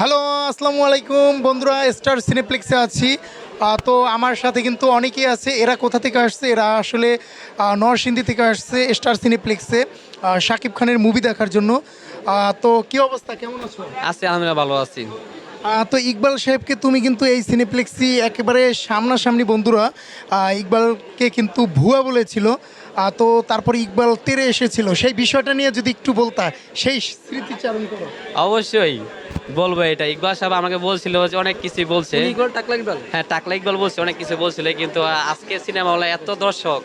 Hello আসসালামু আলাইকুম। বন্ধুরা স্টার সিনেপ্লেক্সে আছি। তো আমার সাথে কিন্তু অনেকেই আছে। এরা কোথা থেকে আসছে? এরা আসলে আহ, নরসিংদী থেকে আসছে স্টার সিনেপ্লেক্সে শাকিব খানের মুভি দেখার জন্য। তো কি অবস্থা? কেমন আছো? আছি আলহামদুলিল্লাহ ভালো আছি। তো ইকবাল সাহেবকে তুমি কিন্তু এই সিনেপ্লেক্সি একেবারে সামনাসামনি বন্ধুরা ইকবালকে কিন্তু ভুয়া বলেছিল। তো তারপর ইকবাল তেরে এসেছিল। সেই বিষয়টা নিয়ে যদি একটু বলতা সেই স্মৃতিচারণ করো। অবশ্যই। বলব এটা। ইকবাল সাহেব আমাকে বলছিল যে অনেক কিছু বলছে। ইগল টাকলা ইকবাল? হ্যাঁ টাকলা ইকবাল বলছে অনেক কিছু বলছিল কিন্তু আজকে সিনেমা হলে এত দর্শক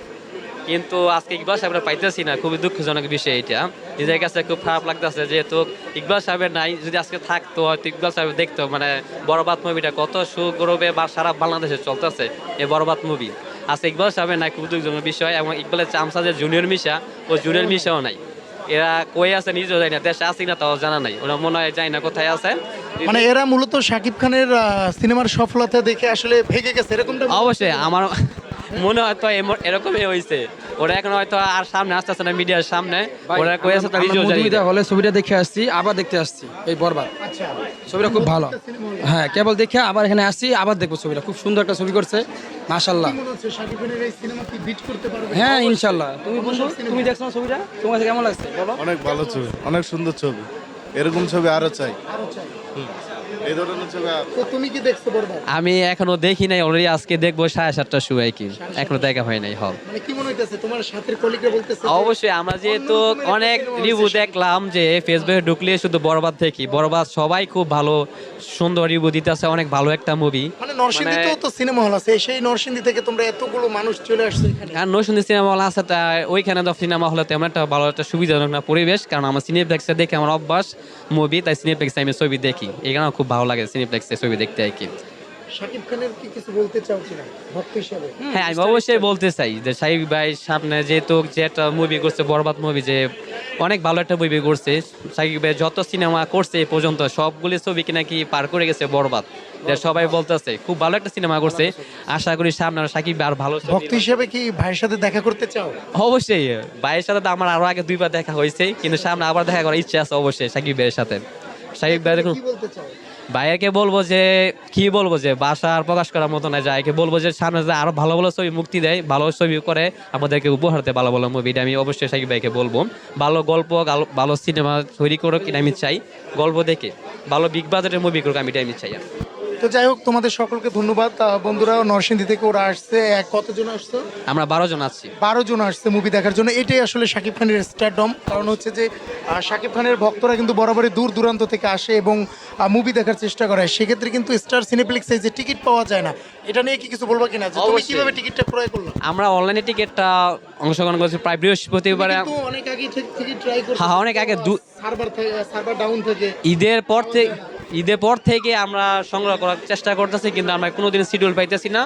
কিন্তু আজকে ইকবাল সাহেবরা পাইতেছি না। খুবই দুঃখজনক বিষয় এটা। নিজের কাছে খুব খারাপ লাগতেছে যেহেতু ইকবাল সাহেবের নাই যদি আজকে থাকতো হয়তো ইকবাল সাহেব দেখতো মানে বরবাদ মুভিটা কত সুগৌরবে বা সারা বাংলাদেশে চলতেছে এই বরবাদ মুভি আজকে ইকবাল সাহেবের নাই খুব দুঃখজনক বিষয় এবং ইকবালের চামসা যে জুনিয়র মিশা ও জুনিয়র মিশাও নাই। এরা কই আছে নিজেও যায় না দেশে আছে না তাও জানা নাই। ওরা মনে হয় যায় না কোথায় আছে। মানে এরা মূলত শাকিব খানের সিনেমার সফলতা দেখে আসলে ভেগে গেছে এরকমটা অবশ্যই আমার মনে হয় তো এরকমই হয়েছে ওরা এখন হয়তো আর সামনে আসতেছে না মিডিয়ার সামনে। ওরা কই আছে তার নিজেও জানি না। হলে ছবিটা দেখে আসছি আবার দেখতে আসছি এই বরবাদ। আচ্ছা। ছবিটা খুব ভালো। হ্যাঁ কেবল দেখে আবার এখানে আসছি আবার দেখব ছবিটা। খুব সুন্দর একটা ছবি করছে মাশাল্লাহ মনে হচ্ছে শাকিব খানের এই সিনেমা কি বিট করতে পারবে? হ্যাঁ ইনশাল্লাহ তুমি বন্ধু তুমি দেখছ না ছবিটা? তোমার কাছে কেমন লাগছে? বলো। অনেক ভালো ছবি অনেক সুন্দর ছবি। এরকম ছবি আরও চাই। আরও চাই। এই ধরনের ছবি তো তুমি কি দেখছ বরবাদ আমি এখনও দেখি নাই অলরেডি আজকে দেখব সাড়ে সাতটার সময় কি। এখনও দেখা হয় নাই হল মানে কি মনে হইতেছে তোমার সাথের কলিগরা বলতেছে অবশ্যই আমরা যেহেতু অনেক রিভিউ দেখলাম যে ফেসবুকে ঢুকলে শুধু বরবাদ দেখি। বরবাদ সবাই খুব ভালো সুন্দর রিভিউ দিতেছে অনেক ভালো একটা মুভি মানে নরসিংদীতেও তো সিনেমা হল আছে সেই নরসিংদী থেকে তোমরা এতগুলো মানুষ চলে আসছো এখানে। আর সিনেমা হল আছে তা ওইখানে তো সিনেমা হলে তেমন একটা ভালো একটা সুবিধাজনক না পরিবেশ কারণ আমার সিনেপ্লেক্সে দেখে আমার অভ্যাস মুভি তাই সিনেপ্লেক্সে আমি ছবি দেখি। কারণে খুব ভালো লাগে সিনেপ্লেক্সে ছবি দেখতে আর কি। শাকিব খানের কি কিছু বলতে চাও কিনা? ভক্ত হিসাবে? হ্যাঁ আমি অবশ্যই বলতে চাই যে সাহিব ভাই সামনে যেহেতু যে একটা মুভি করছে বরবাদ মুভি যে অনেক ভালো একটা মুভি করছে সাকিব ভাই যত সিনেমা করছে এ পর্যন্ত সবগুলি ছবি কি নাকি পার করে গেছে বরবাদ। যে সবাই বলতেছে খুব ভালো একটা সিনেমা করছে। আশা করি সামনে আরও সাকিব ভাই আর ভালো ভক্ত হিসাবে কি ভাইয়ের সাথে দেখা করতে চাও? অবশ্যই ভাইয়ের সাথে তো আমার আরও আগে দুইবার দেখা হয়েছে কিন্তু সামনে আবার দেখা করার ইচ্ছে আছে অবশ্যই সাকিব ভাইয়ের সাথে। সাকিব ভাই দেখুন কি ভাইয়াকে বলব যে, কি বলব যে, বাসা আর প্রকাশ করার মতো না যায় বলব যে, সামনে যে আরও ভালো ভালো ছবি মুক্তি দেয়, ভালো ছবি করে আমাদেরকে উপহার দেয় ভালো ভালো মুভিটা আমি অবশ্যই সাকিব ভাইকে বলব। ভালো গল্প, গাল- ভালো সিনেমা তৈরি করুক, এটা আমি চাই। গল্প দেখে, ভালো বিগ বাজারের মুভি করুক, আমি এটা আমি চাই। তো যাই হোক তোমাদের সকলকে ধন্যবাদ। বন্ধুরা নরসিংদী থেকে ওরা আসছে। এক কতজন আসছে? আমরা বারো জন আছি। বারো জন আসছে মুভি দেখার জন্য। এটাই আসলে শাকিব খানের স্টারডম কারণ হচ্ছে যে শাকিব খানের ভক্তরা কিন্তু বরাবরই দূর দূরান্ত থেকে আসে এবং মুভি দেখার চেষ্টা করে। সেক্ষেত্রে কিন্তু স্টার সিনেপ্লেক্সে যে টিকিট পাওয়া যায় না এটা নিয়ে কি কিছু বলব কিনা? যে তুমি কীভাবে টিকিটটা ক্রয় করল? আমরা অনলাইনে টিকিটটা অংশগ্রহণ করেছি প্রায় বৃহস্পতিবারে। অনেক আগে টিকিট ট্রাই হ্যাঁ, অনেক আগে সার্ভার সার্ভার ডাউন থেকে। ঈদের পর থেকে ঈদের পর থেকে আমরা সংগ্রহ করার চেষ্টা করতেছি কিন্তু আমরা কোনোদিন শিডিউল পাইতেছি না।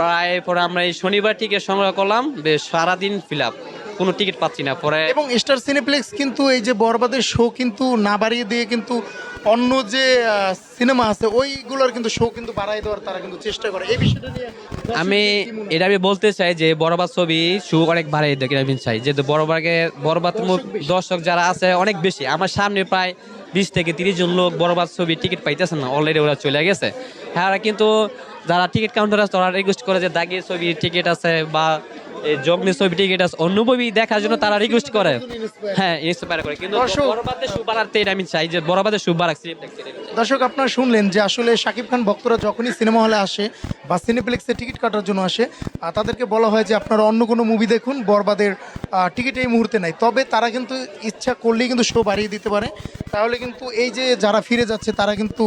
প্রায় পরে আমরা এই শনিবার টিকিট সংগ্রহ করলাম বেশ সারাদিন ফিল আপ কোনো টিকিট পাচ্ছি না পরে এবং স্টার সিনেপ্লেক্স কিন্তু এই যে বরবাদের শো কিন্তু না বাড়িয়ে দিয়ে কিন্তু অন্য যে সিনেমা আছে ওইগুলোর কিন্তু শো কিন্তু বাড়াই দেওয়ার তারা কিন্তু চেষ্টা করে। এই বিষয়টা নিয়ে আমি? এটা আমি বলতে চাই যে বরবাদ ছবি সুখ অনেক বাড়াই দেখে আমি চাই যেহেতু বরবাদকে বরবাদ দর্শক যারা আছে অনেক বেশি। আমার সামনে প্রায় বিশ থেকে তিরিশ জন লোক বরবাদ ছবি টিকিট পাইতেছে না অলরেডি ওরা চলে গেছে। হ্যাঁ কিন্তু যারা টিকিট কাউন্টার আছে তারা রিকোয়েস্ট করে যে দাগিয়ে ছবি টিকিট আছে বা জগনি ছবি টিকিট আছে অন্য মুভি দেখার জন্য তারা রিকোয়েস্ট করে। হ্যাঁ ইন্সপায়ার করে। কিন্তু সুখ বাড়াতে এটা আমি চাই যে বরবাদের সুখ বাড়াক দর্শক আপনারা শুনলেন যে আসলে শাকিব খান ভক্তরা যখনই সিনেমা হলে আসে বা সিনেপ্লেক্সে টিকিট কাটার জন্য আসে তাদেরকে বলা হয় যে আপনারা অন্য কোনো মুভি দেখুন, বরবাদের টিকিট এই মুহূর্তে নাই। তবে তারা কিন্তু ইচ্ছা করলেই কিন্তু শো বাড়িয়ে দিতে পারে। তাহলে কিন্তু এই যে যারা ফিরে যাচ্ছে, তারা কিন্তু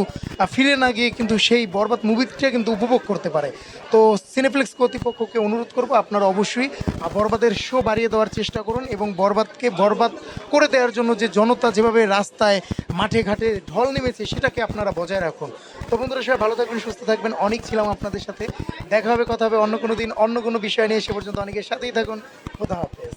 ফিরে না গিয়ে কিন্তু সেই বরবাদ মুভিটা কিন্তু উপভোগ করতে পারে। তো সিনেপ্লেক্স কর্তৃপক্ষকে অনুরোধ করব, আপনারা অবশ্যই বরবাদের শো বাড়িয়ে দেওয়ার চেষ্টা করুন এবং বরবাদকে বরবাদ করে দেওয়ার জন্য যে জনতা যেভাবে রাস্তায়, মাঠে ঘাটে ঢল নেমেছে, সেটাকে আপনারা বজায় রাখুন। তো বন্ধুরা, সবাই ভালো থাকবেন, সুস্থ থাকবেন। অনেক ছিলাম আপনাদের সাথে। দেখা হবে, কথা হবে অন্য কোনো দিন। অন্য কোনো বিষয় নিয়ে সে পর্যন্ত অনেকের সাথেই থাকুন। খোদা হাফেজ।